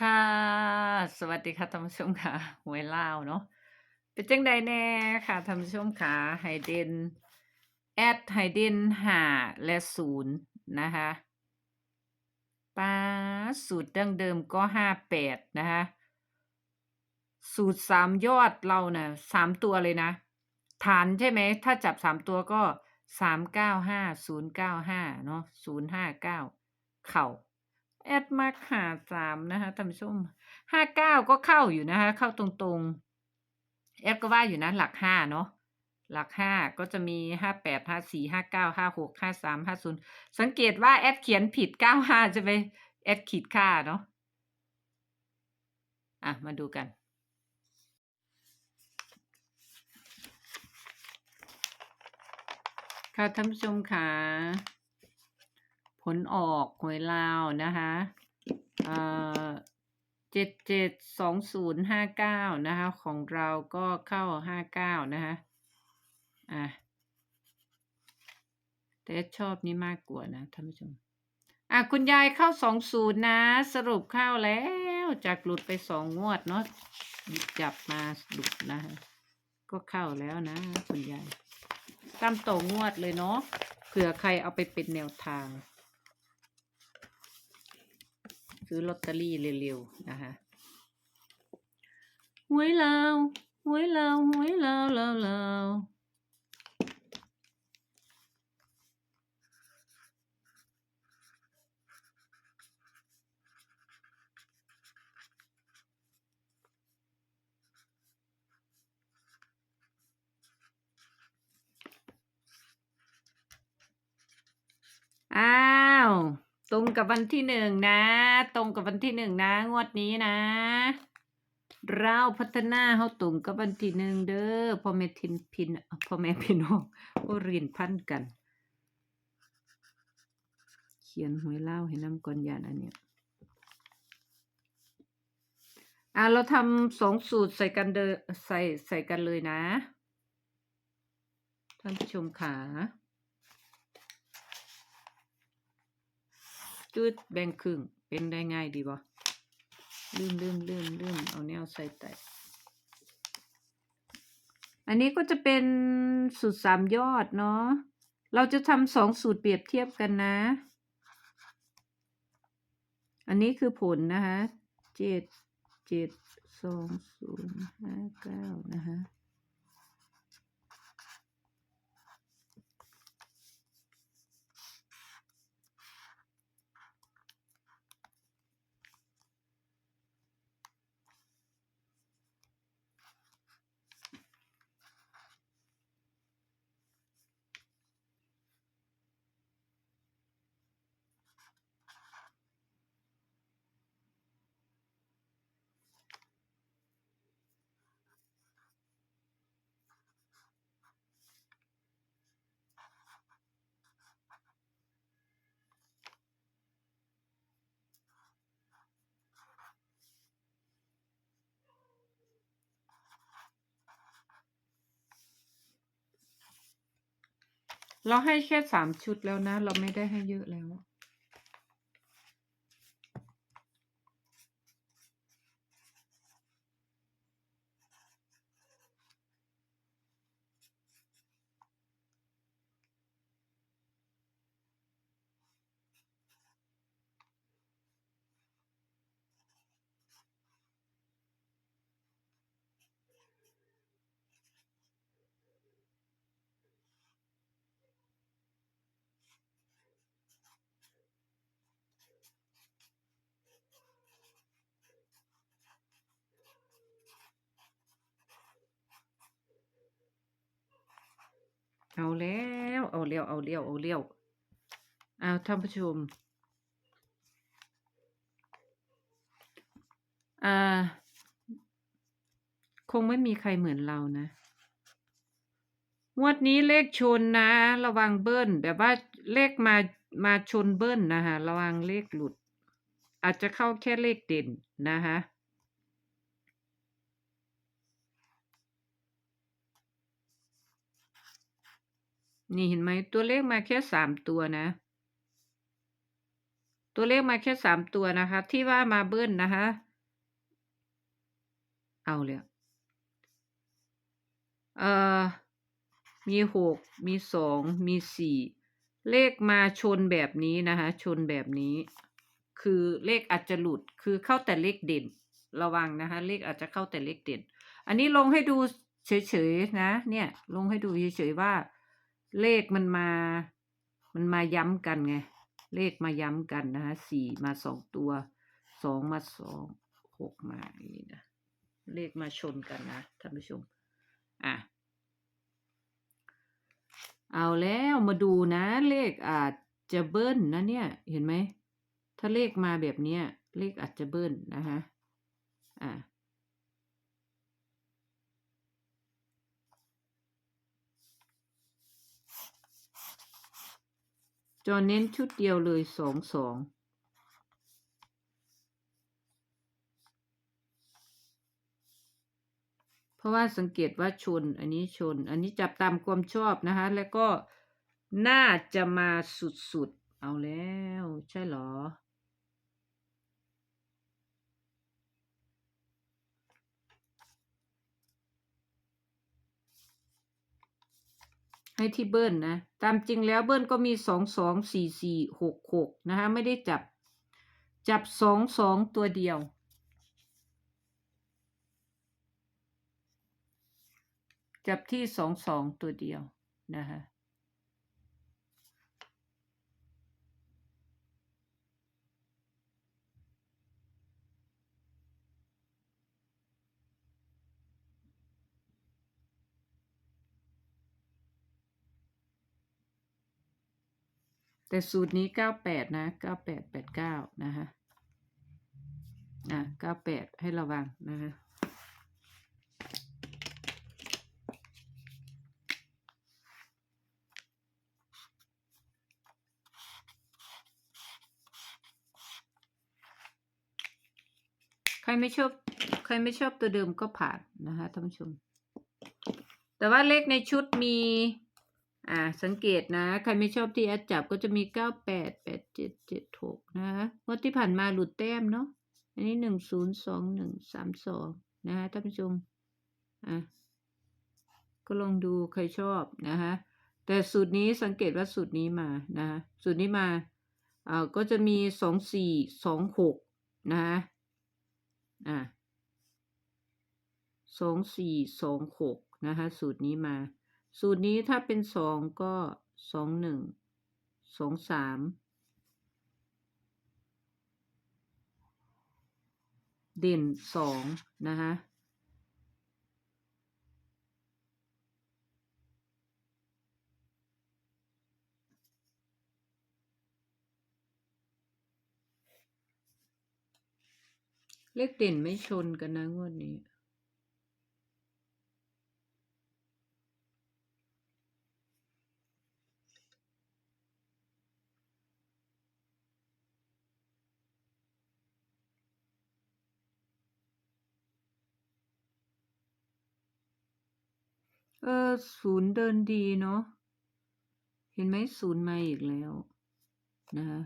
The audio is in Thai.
ค่ะ สวัสดีค่ะท่านผู้ชมค่ะหวยลาวเนาะเป็นจังใดแน่ค่ะท่านผู้ชมค่ะให้เดนแอดให้เด่น5และ0นย์นะคะป๊าสูตรดั้งเดิมก็58นะคะสูตร3ยอดเราน่ะ3ตัวเลยนะ ฐานใช่ไหม ถ้าจับ3ตัวก็395 095เก้าห้าเนาะ059เก้าเข้า แอดมัก53นะคะท่านผู้ชม59ก็เข้าอยู่นะคะ เข้าตรงๆ แอดก็ว่าอยู่นะหลัก5เนาะหลัก5ก็จะมี58 54 59 56 53 50สังเกตว่าแอดเขียนผิด95ใช่ไหมแอดขีดค่าเนาะอะ มาดูกัน ค่ะท่านผู้ชมค่ะ ผลออกหวยลาวนะคะเอ่อ772059นะคะ ของเราก็เข้า59นะคะอะแต่ชอบนี้มากกว่านะท่านผู้ชมอะคุณยายเข้า20นย์นะ สรุปเข้าแล้วจากหลุดไป2งงวดเนาะหยิบจับมาหลุดนะคะก็เข้าแล้วนะ คุณยายตามต่องวดเลยเนาะเผื่อใครเอาไปเป็นแนวทาง ซื้อลอตเตอรี่เร็วๆนะคะหวยลาวหวยลาวหวยลาวลาวลาว อ้าว ตรงกับวันที่1นะ ตรงกับวันที่1นะ งวดนี้นะลาพัฒนาเราตรงกับวันที่1เด้อพ่อแม่ทินพินพ่อแม่พี่น้องโอ้เรียนพันกัน เขียนหวยลาให้น้ำก่อนยานอันเนี้ยอ่าเราทำ2สูตรใส่กันเดอใส่ใส่กันเลยนะ ท่านผู้ชมขา จืดแบ่งครึ่งเป็นได้ง่ายดีบ่ลืมๆๆๆเอาแนวใส่ไตอันนี้ก็จะเป็นสูตร3ยอดเนาะ เราจะทำ2สูตรเปรียบเทียบกันนะ อันนี้คือผลนะคะ772059นะคะ เราให้แค่สามชุดแล้วนะ เราไม่ได้ให้เยอะแล้ว เอาแล้ว เอาแล้วเอาแล้วเอาแล้วอ้าท่านผู้ชม อ่า คงไม่มีใครเหมือนเรานะงวดนี้เลขชนนะ ระวังเบิ้ลแบบว่าเลขมามาชนเบิ้ลนะคะระวังเลขหลุด อาจจะเข้าแค่เลขเด่นนะคะ นี่เห็นไหมตัวเลขมาแค่3ตัวนะ ตัวเลขมาแค่สามตัวนะคะ ที่ว่ามาเบิ้ลนะคะ เอาเลยเอ่อมีหกมีสองมีสี่เลขมาชนแบบนี้นะคะ ชนแบบนี้ คือเลขอาจจะหลุดคือเข้าแต่เลขเด่น ระวังนะคะ เลขอาจจะเข้าแต่เลขเด่น อันนี้ลงให้ดูเฉยๆนะ เนี่ย ลงให้ดูเฉยๆว่า เลขมันมา มันมาย้ำกันไง เลขมาย้ำกันนะคะสี่มาสองตัวสองมาสองหกมาอย่างนี้นะเลขมาชนกันนะท่านผู้ชม อะ เอาแล้วมาดูนะ เลขอาจจะเบิ้ลนะเนี่ย เห็นไหม ถ้าเลขมาแบบเนี้ย เลขอาจจะเบิ้ลนะคะอะ จอเน้นชุดเดียวเลยสองสองเพราะว่าสังเกตว่าชน อันนี้ชน อันนี้จับตามความชอบนะคะ แล้วก็น่าจะมาสุดๆ เอาแล้ว ใช่หรอ ให้ที่เบิ้ลนะ ตามจริงแล้วเบิ้ลก็มีสองสองสี่สี่หกหกนะคะไม่ได้จับ จับสองสองตัวเดียว จับที่สองสองตัวเดียวนะคะ แต่สูตรนี้เก้าแปดนะเก้าแปดแปดเก้านะคะอะเก้าแปดให้ระวังนะคะใครไม่ชอบ ใครไม่ชอบตัวเดิมก็ผ่านนะคะท่านผู้ชม แต่ว่าเลขในชุดมี อ่า สังเกตนะ ใครไม่ชอบที่แอดจับก็จะมีเก้าแปดแปดเจ็ดเจ็ดหกนะคะงวดที่ผ่านมาหลุดแต้มเนาะ อันนี้หนึ่งศูนย์สองหนึ่งสามสองนะคะท่านผู้ชม อะ ก็ลองดูใครชอบนะคะแต่สูตรนี้สังเกตว่าสูตรนี้มานะคะสูตรนี้มาอ่าก็จะมีสองสี่สองหกนะคะอะสองสี่สองหกนะคะสูตรนี้มา สูตรนี้ถ้าเป็นสองก็สองหนึ่งสองสามเด่นสองนะคะเลขเด่นไม่ชนกันนะงวดนี้ เออศูนย์เดินดีเนาะเห็นไหมศูนย์มาอีกแล้วนะคะ